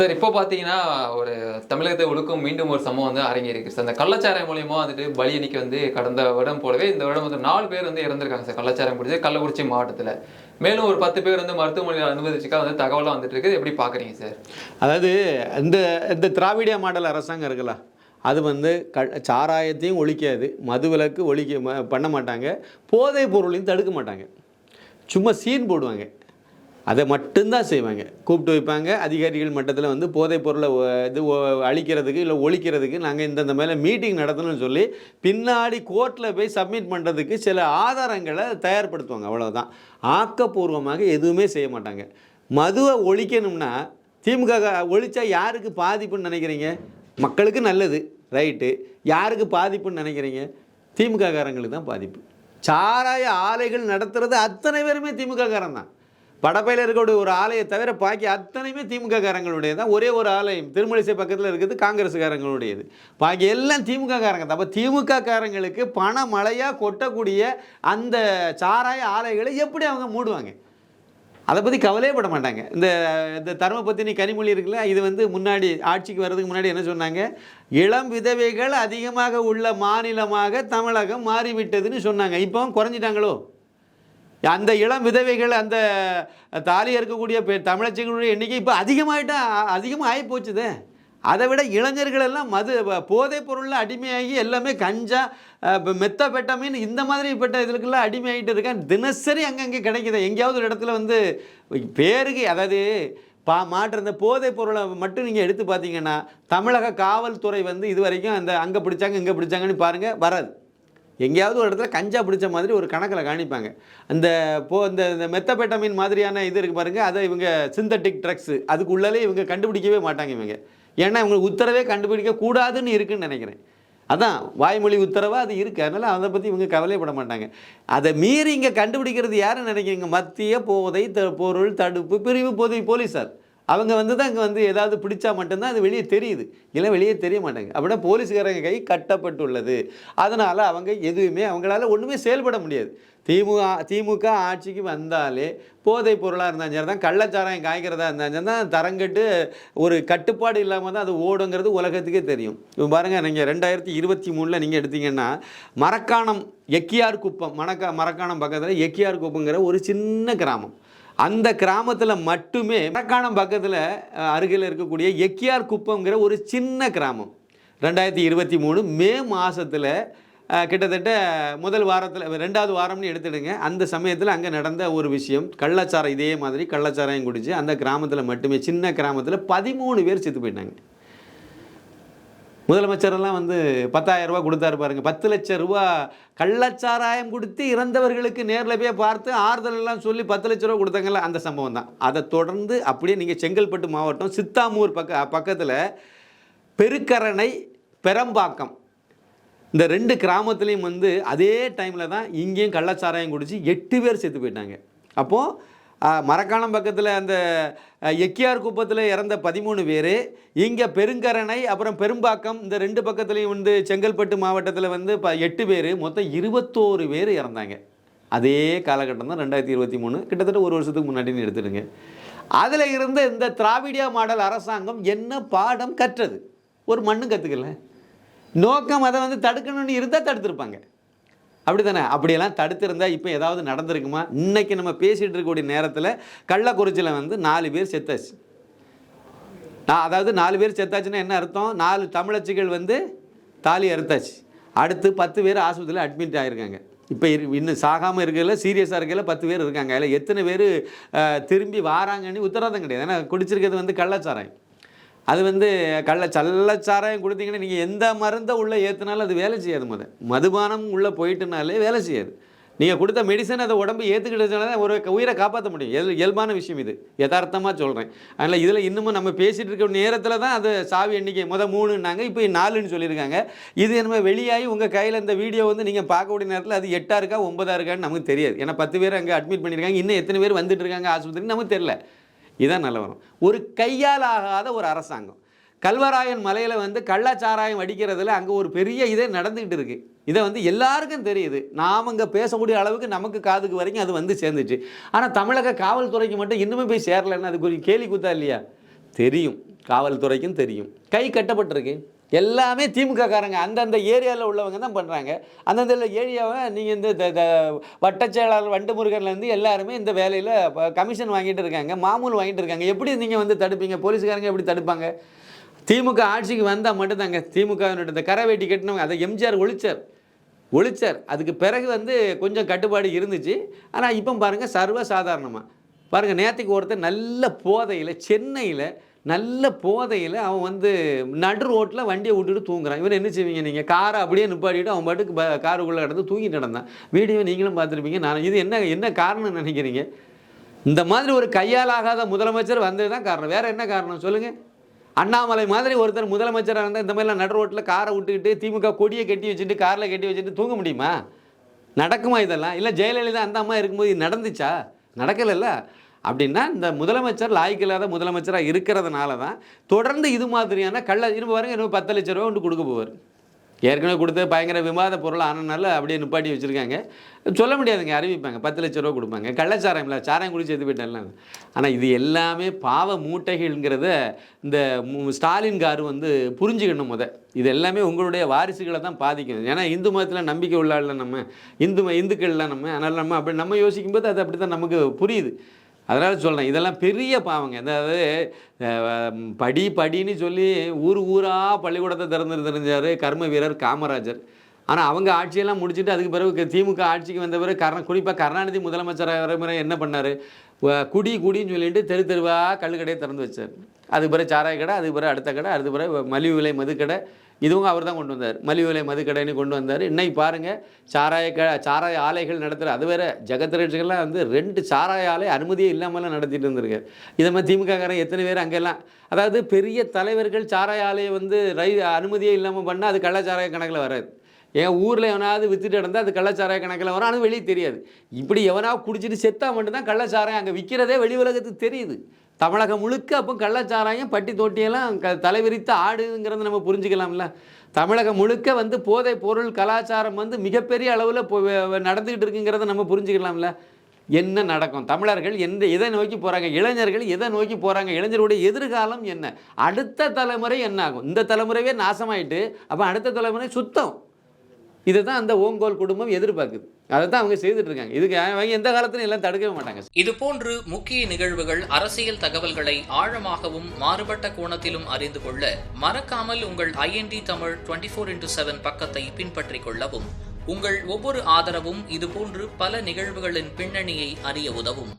Sir இப்போ பார்த்தீங்கன்னா ஒரு தமிழகத்தை ஒழுக்கும் மீண்டும் ஒரு சம்பவம் வந்து அரங்கேறிருக்கு சார் அந்த கள்ளச்சாரம் மூலியமா வந்துட்டு பலி அன்னைக்கு வந்து கடந்த வருடம் போலவே இந்த வருடம் வந்து நாலு பேர் வந்து இறந்திருக்காங்க சார் கள்ளச்சாரம் குடிச்சு கள்ளக்குறிச்சி மாவட்டத்தில். மேலும் ஒரு பத்து பேர் வந்து மருத்துவமனையில் அனுமதிச்சுக்கா வந்து தகவலாக வந்துட்டு இருக்கு எப்படி பார்க்குறீங்க சார்? அதாவது இந்த இந்த திராவிட மாடல் அரசாங்கம் இருக்குல்ல அது வந்து க சாராயத்தையும் ஒழிக்காது மது விலக்கு ஒழிக்க பண்ண மாட்டாங்க போதைப் பொருளையும் தடுக்க மாட்டாங்க. சும்மா சீன் போடுவாங்க. அதை மட்டும்தான் செய்வாங்க. கூப்பிட்டு வைப்பாங்க. அதிகாரிகள் மட்டத்தில் வந்து போதைப் பொருளை இது அழிக்கிறதுக்கு இல்லை ஒழிக்கிறதுக்கு நாங்கள் இந்தந்த மேலே மீட்டிங் நடத்தணும்னு சொல்லி பின்னாடி கோர்ட்டில் போய் சப்மிட் பண்ணுறதுக்கு சில ஆதாரங்களை தயார்படுத்துவாங்க. அவ்வளோதான் ஆக்கப்பூர்வமாக எதுவுமே செய்ய மாட்டாங்க. மதுவை ஒழிக்கணும்னா திமுக க- ஒழிச்சா யாருக்கு பாதிப்புன்னு நினைக்கிறீங்க? மக்களுக்கு நல்லது. ரைட்டு. யாருக்கு பாதிப்புன்னு நினைக்கிறீங்க? திமுக காரங்களுக்கு தான் பாதிப்பு. சாராய ஆலைகள் நடத்துகிறது அத்தனை பேருமே திமுககாரன் தான். வடபையில் இருக்கக்கூடிய ஒரு ஆலையை தவிர பாக்கி அத்தனையுமே திமுககாரங்களுடைய தான் ஒரே ஒரு ஆலயம் திருமலிசை பக்கத்தில் இருக்கிறது காங்கிரஸ்காரங்களுடையது பாக்கி எல்லாம் திமுககாரங்க தான் அப்போ திமுககாரங்களுக்கு பண மழையாக கொட்டக்கூடிய அந்த சாராய ஆலைகளை எப்படி அவங்க மூடுவாங்க? அதை பற்றி கவலையே பட மாட்டாங்க. இந்த இந்த தர்மபத்தினி கனிமொழி இருக்குல்ல இது வந்து முன்னாடி ஆட்சிக்கு வர்றதுக்கு முன்னாடி என்ன சொன்னாங்க? இளம் விதவைகள் அதிகமாக உள்ள மாநிலமாக தமிழகம் மாறிவிட்டதுன்னு சொன்னாங்க. இப்போ குறைஞ்சிட்டாங்களோ? அந்த இளம் விதவைகள் அந்த தாலி இருக்கக்கூடிய பெ- தமிழச்சிகளுடைய எண்ணிக்கை இப்போ அதிகமாகிட்டா அதிகமாக ஆகி போச்சுது. அதை விட இளைஞர்கள் எல்லாம் மது போதைப் பொருளில் அடிமையாகி எல்லாமே கஞ்சா மெத்தபெட்டமின் இந்த மாதிரி பெட்ட இதுக்கெல்லாம் அடிமையாகிட்டு இருக்கேன் தினசரி அங்கங்கே கிடைக்குது. எங்கேயாவது ஒரு இடத்துல வந்து பேருக்கு அதாவது பா மாற்ற இந்த போதைப் பொருளை மட்டும் நீங்கள் எடுத்து பார்த்தீங்கன்னா தமிழக காவல்துறை வந்து இது வரைக்கும் அந்த அங்கே பிடிச்சாங்க இங்கே பிடிச்சாங்கன்னு பாருங்கள் வராது. எங்கேயாவது ஒரு இடத்துல கஞ்சா பிடிச்ச மாதிரி ஒரு கணக்கில் காணிப்பாங்க. அந்த போ இந்த இந்த மெத்தபெட்டமின் மாதிரியான இது இருக்கு பாருங்கள் அதை இவங்க சிந்தட்டிக் ட்ரக்ஸு அதுக்குள்ளே இவங்க கண்டுபிடிக்கவே மாட்டாங்க இவங்க. ஏன்னா இவங்களுக்கு உத்தரவே கண்டுபிடிக்க கூடாதுன்னு இருக்குன்னு நினைக்கிறேன். அதான் வாய்மொழி உத்தரவாக அது இருக்குது அதனால் அதை பற்றி இவங்க கவலைப்பட மாட்டாங்க. அதை மீறி இங்கே கண்டுபிடிக்கிறது யாருன்னு நினைக்கிறீங்க? மத்திய போதை த பொருள் தடுப்பு பிரிவு பொது போலீஸார். அவங்க வந்து தான் இங்கே வந்து ஏதாவது பிடிச்சா மட்டும்தான் அது வெளியே தெரியுது. இல்லை வெளியே தெரிய மாட்டாங்க. அப்படின்னா போலீஸ்காரங்க கை கட்டப்பட்டுள்ளது. அதனால் அவங்க எதுவுமே அவங்களால ஒன்றுமே செயல்பட முடியாது. திமுக திமுக ஆட்சிக்கு வந்தாலே போதைப் பொருளாக இருந்தாலும் சரி தான் கள்ளச்சாராயம் காய்க்கிறதா இருந்தாலும் சரி தான் தரங்கட்டு ஒரு கட்டுப்பாடு இல்லாமல் தான் அது ஓடுங்கிறது உலகத்துக்கே தெரியும். இப்போ பாருங்கள் நீங்கள் ரெண்டாயிரத்தி இருபத்தி மூணில் நீங்கள் எடுத்தீங்கன்னா மரக்காணம் எக்கியார் குப்பம் மணக்கா மரக்காணம் பக்கத்தில் எக்கியார் குப்பங்கிற ஒரு சின்ன கிராமம். அந்த கிராமத்தில் மட்டுமே மரக்காணம் பக்கத்தில் அருகில் இருக்கக்கூடிய எக்கியார் குப்பங்கிற ஒரு சின்ன கிராமம். ரெண்டாயிரத்தி இருபத்தி மூணு மே மாதத்தில் கிட்டத்தட்ட முதல் வாரத்தில் ரெண்டாவது வாரம்னு எடுத்துடுங்க. அந்த சமயத்தில் அங்கே நடந்த ஒரு விஷயம் கள்ளச்சாரம் இதே மாதிரி கள்ளச்சாராயம் குடிச்சு அந்த கிராமத்தில் மட்டுமே சின்ன கிராமத்தில் பதிமூணு பேர் செத்து போயிட்டாங்க. முதலமைச்சரெல்லாம் வந்து பத்தாயிரம் ரூபா கொடுத்தாரு பாருங்க. பத்து லட்சம் ரூபா கள்ளச்சாராயம் கொடுத்து இறந்தவர்களுக்கு நேரில் போய் பார்த்து ஆறுதல் எல்லாம் சொல்லி பத்து லட்ச ரூபா கொடுத்தாங்கல்ல அந்த சம்பவம் தான். அதை தொடர்ந்து அப்படியே நீங்கள் செங்கல்பட்டு மாவட்டம் சித்தாமூர் பக்க பக்கத்தில் பெருக்கரணை பெரம்பாக்கம் இந்த ரெண்டு கிராமத்துலேயும் வந்து அதே டைமில் தான் இங்கேயும் கள்ளச்சாராயம் குடித்து எட்டு பேர் செத்து போயிட்டாங்க. அப்போது மரக்காணம் பக்கத்தில் அந்த எக்கியார் குப்பத்தில் இறந்த பதிமூணு பேர். இங்கே பெருங்கரணை அப்புறம் பெரும்பாக்கம் இந்த ரெண்டு பக்கத்துலேயும் வந்து செங்கல்பட்டு மாவட்டத்தில் வந்து ப எட்டு பேர். மொத்தம் இருபத்தோரு பேர் இறந்தாங்க. அதே காலகட்டம் தான் ரெண்டாயிரத்தி இருபத்தி மூணு. கிட்டத்தட்ட ஒரு வருஷத்துக்கு முன்னாடின்னு எடுத்துடுங்க. அதில் இருந்த இந்த திராவிடியா மாடல் அரசாங்கம் என்ன பாடம் கற்றது? ஒரு மண்ணும் கற்றுக்கல நோக்கம் அதை வந்து தடுக்கணும்னு இருந்தால் தடுத்திருப்பாங்க. அப்படி தானே அப்படியெல்லாம் தடுத்திருந்தா இப்போ ஏதாவது நடந்திருக்குமா? இன்றைக்கி நம்ம பேசிகிட்டு இருக்கக்கூடிய நேரத்தில் கள்ளக்குறிச்சியில் வந்து நாலு பேர் செத்தாச்சு. நான் அதாவது நாலு பேர் செத்தாச்சுன்னா என்ன அர்த்தம்? நாலு தமிழச்சிகள் வந்து தாலி அறுத்தாச்சு. அடுத்து பத்து பேர் ஆஸ்பத்திரியில் அட்மிட் ஆகிருக்காங்க இப்போ இரு இன்னும் சாகாமல் இருக்கல சீரியஸாக இருக்கல பத்து பேர் இருக்காங்க. அதில் எத்தனை பேர் திரும்பி வாராங்கன்னு உத்தரவாதம் கிடையாது. ஏன்னா குடிச்சிருக்கிறது வந்து கள்ளச்சாராயம். அது வந்து கள்ள சல்லச்சாராயம் கொடுத்தீங்கன்னா நீங்கள் எந்த மருந்தை உள்ளே ஏற்றுனாலும் அது வேலை செய்யாது முத. மதுபானம் உள்ளே போயிட்டுனாலே வேலை செய்யாது. நீங்கள் கொடுத்த மெடிசன் அதை உடம்பு ஏற்றுக்கிட்டதுனால ஒரு உயிரை காப்பாற்ற முடியும். இயல் இயல்பான விஷயம் இது. யதார்த்தமாக சொல்கிறேன் அதனால் இதில் இன்னமும் நம்ம பேசிகிட்டு இருக்க நேரத்தில் தான் அது சாவி எண்ணிக்கை முத மூணுன்னாங்க. இப்போ நாலுன்னு சொல்லியிருக்காங்க. இது என்னமோ வெளியாகி உங்கள் கையில் இந்த வீடியோ வந்து நீங்கள் பார்க்கக்கூடிய நேரத்தில் அது எட்டாக இருக்கா ஒன்பதாக இருக்கான்னு நமக்கு தெரியாது. ஏன்னா பத்து பேர் அங்கே அட்மிட் பண்ணியிருக்காங்க. இன்னும் எத்தனை பேர் வந்துட்டு இருக்காங்க ஆஸ்பத்திரி நமக்கு தெரியல. இதான் நிலவரம் ஒரு கையால் ஆகாத ஒரு அரசாங்கம். கல்வராயன் மலையில் வந்து கள்ளச்சாராயம் அடிக்கிறதுல அங்கே ஒரு பெரிய இதே நடந்துக்கிட்டு இருக்கு. இதை வந்து எல்லாருக்கும் தெரியுது. நாம் இங்கே பேசக்கூடிய அளவுக்கு நமக்கு காதுக்கு வரைக்கும் அது வந்து சேர்ந்துச்சு. ஆனால் தமிழக காவல்துறைக்கு மட்டும் இன்னுமே போய் சேரலைன்னு அதுக்கு ஒரு கேலி கூத்தா இல்லையா? தெரியும். காவல்துறைக்கும் தெரியும். கை கட்டப்பட்டிருக்கு. எல்லாமே திமுககாரங்க அந்தந்த ஏரியாவில் உள்ளவங்க தான் பண்ணுறாங்க அந்தந்த ஏரியாவை நீங்கள் இந்த த- த- வட்டச் செயலாளர் எல்லாருமே இந்த வேலையில் கமிஷன் வாங்கிட்டு இருக்காங்க. மாமூல் வாங்கிட்டு இருக்காங்க. எப்படி நீங்கள் வந்து தடுப்பீங்க? போலீஸ்காரங்க எப்படி தடுப்பாங்க? திமுக ஆட்சிக்கு வந்தால் மட்டும்தாங்க. திமுகவினுடைய இந்த கரை வேட்டி கட்டினவங்க அதை எம்ஜிஆர் ஒழிச்சார். ஒழிச்சார். அதுக்கு பிறகு வந்து கொஞ்சம் கட்டுப்பாடு இருந்துச்சு. ஆனால் இப்போ பாருங்கள் சர்வ சாதாரணமாக பாருங்கள் நேற்றுக்கு ஒருத்தர் நல்ல போதையில் சென்னையில் நல்ல போதையில் அவன் வந்து நடு ரோட்டில் வண்டியை விட்டுட்டு தூங்குறான். இவன் என்ன செய்வீங்க நீங்கள் காரை அப்படியே நிப்பாட்டிட்டு அவன் பாட்டுக்கு ப காருக்குள்ளே கிடந்து தூங்கிட்டு நடந்தான். வீடியோ நீங்களும் பார்த்துருப்பீங்க. நான் இது என்ன என்ன காரணம்னு நினைக்கிறீங்க? இந்த மாதிரி ஒரு கையால் ஆகாத முதலமைச்சர் வந்தது தான் காரணம். வேறு என்ன காரணம் சொல்லுங்கள் அண்ணாமலை மாதிரி ஒருத்தர் முதலமைச்சராக இருந்தால் இந்த மாதிரிலாம் நடு ரோட்டில் காரை விட்டுக்கிட்டு திமுக கொடியை கட்டி வச்சுட்டு காரில் கட்டி வச்சுட்டு தூங்க முடியுமா? நடக்குமா இதெல்லாம்? இல்லை ஜெயலலிதா அந்த அம்மா இருக்கும்போது நடந்துச்சா? நடக்கலைல்ல? அப்படின்னா இந்த முதலமைச்சர் லாய்க்கில்லாத முதலமைச்சராக இருக்கிறதுனால தான் தொடர்ந்து இது மாதிரியான கள்ள இரும்பு பாருங்க இன்னும் பத்து லட்ச ரூபா ஒன்று கொடுக்க போவார். ஏற்கனவே கொடுத்து பயங்கர விவாத பொருள் ஆனனால அப்படியே நிப்பாட்டி வச்சுருக்காங்க. சொல்ல முடியாதுங்க அறிவிப்பாங்க பத்து லட்ச ரூபா கொடுப்பாங்க. கள்ளச்சாரம் இல்லை சாராயம் குடிச்சு எது போயிட்டேன்லாம் ஆனால் இது எல்லாமே பாவ மூட்டைகள்ங்கிறத இந்த ஸ்டாலின் கார் வந்து புரிஞ்சுக்கணும் முத. இது எல்லாமே உங்களுடைய வாரிசுகளை தான் பாதிக்கும் ஏன்னா இந்து மதத்தில் நம்பிக்கை உள்ளாடல நம்ம இந்து ம- இந்துக்கள்லாம் நம்ம அதனால் நம்ம அப்படி நம்ம யோசிக்கும்போது அது அப்படி தான் நமக்கு புரியுது. அதனால் சொல்கிறேன் இதெல்லாம் பெரிய பாவங்க. அதாவது படி படின்னு சொல்லி ஊர் ஊராக பள்ளிக்கூடத்தை திறந்து தெரிஞ்சார் கர்ம வீரர் காமராஜர். ஆனால் அவங்க ஆட்சியெல்லாம் முடிச்சுட்டு அதுக்கு பிறகு திமுக ஆட்சிக்கு வந்த பிறகு கர்ண குறிப்பாக கருணாநிதி முதலமைச்சராக முறை என்ன பண்ணார்? குடி குடின்னு சொல்லிட்டு தெரு தெருவாக கள்ளுக்கடையை திறந்து வச்சார். அதுக்கு பிறகு சாராய கடை அதுக்கு பிறகு அடுத்த கடை அதுக்கு பிறகு மலிவு விலை மதுக்கடை இதுவும் அவர் தான் கொண்டு வந்தார். மலிவு விலை மதுக்கடைன்னு கொண்டு வந்தார். இன்னைக்கு பாருங்கள் சாராய க சாராய ஆலைகள் நடத்துகிற அது வேற ஜெகத்ரட்சிகள்லாம் வந்து ரெண்டு சாராய ஆலை அனுமதியே இல்லாமலாம் நடத்திட்டு இருந்திருக்காரு இதை மாதிரி திமுககாரன் எத்தனை பேர் அங்கெல்லாம் அதாவது பெரிய தலைவர்கள் சாராய ஆலையை வந்து ரை அனுமதியே இல்லாமல் பண்ணால் அது கள்ளச்சாராய கணக்கில் வராது. என் ஊரில் எவனாவது வித்துட்டு இருந்தால் அது கள்ளச்சாராய கணக்கில் வரும். ஆனால் வெளியே தெரியாது. இப்படி எவனாவது குடிச்சிட்டு செத்தா மட்டும்தான் கள்ளச்சாராயம் அங்கே விற்கிறதே வெளி உலகத்துக்கு தெரியுது. தமிழகம் முழுக்க அப்போ கள்ளச்சாராயம் பட்டி தொட்டியெல்லாம் க தலைவிரித்து ஆடுங்கிறத நம்ம புரிஞ்சுக்கலாம்ல. தமிழகம் முழுக்க வந்து போதை பொருள் கலாச்சாரம் வந்து மிகப்பெரிய அளவில் நடந்துக்கிட்டு இருக்குங்கிறத நம்ம புரிஞ்சுக்கலாம்ல. என்ன நடக்கும்? தமிழர்கள் எந்த எதை நோக்கி போகிறாங்க இளைஞர்கள் எதை நோக்கி போகிறாங்க இளைஞருடைய எதிர்காலம் என்ன? அடுத்த தலைமுறை என்ன ஆகும் இந்த தலைமுறையே நாசமாயிட்டு அப்போ அடுத்த தலைமுறை சுத்தம். இதை தான் அந்த ஓங்கோல் குடும்பம் எதிர்பார்க்குது. அதை தான் அவங்க செய்துட்டு இருக்காங்க இதுக்கு அவங்க எந்த காலத்திலும் எல்லாம் தடுக்கவே மாட்டாங்க. இது போன்று முக்கிய நிகழ்வுகள் அரசியல் தகவல்களை ஆழமாகவும் மாறுபட்ட கோணத்திலும் அறிந்து கொள்ள மறக்காமல் உங்கள் INT Tamil twenty four into seven பக்கத்தை பின்பற்றிக் கொள்ளவும் உங்கள் ஒவ்வொரு ஆதரவும் இதுபோன்று பல நிகழ்வுகளின் பின்னணியை அறிய உதவும்.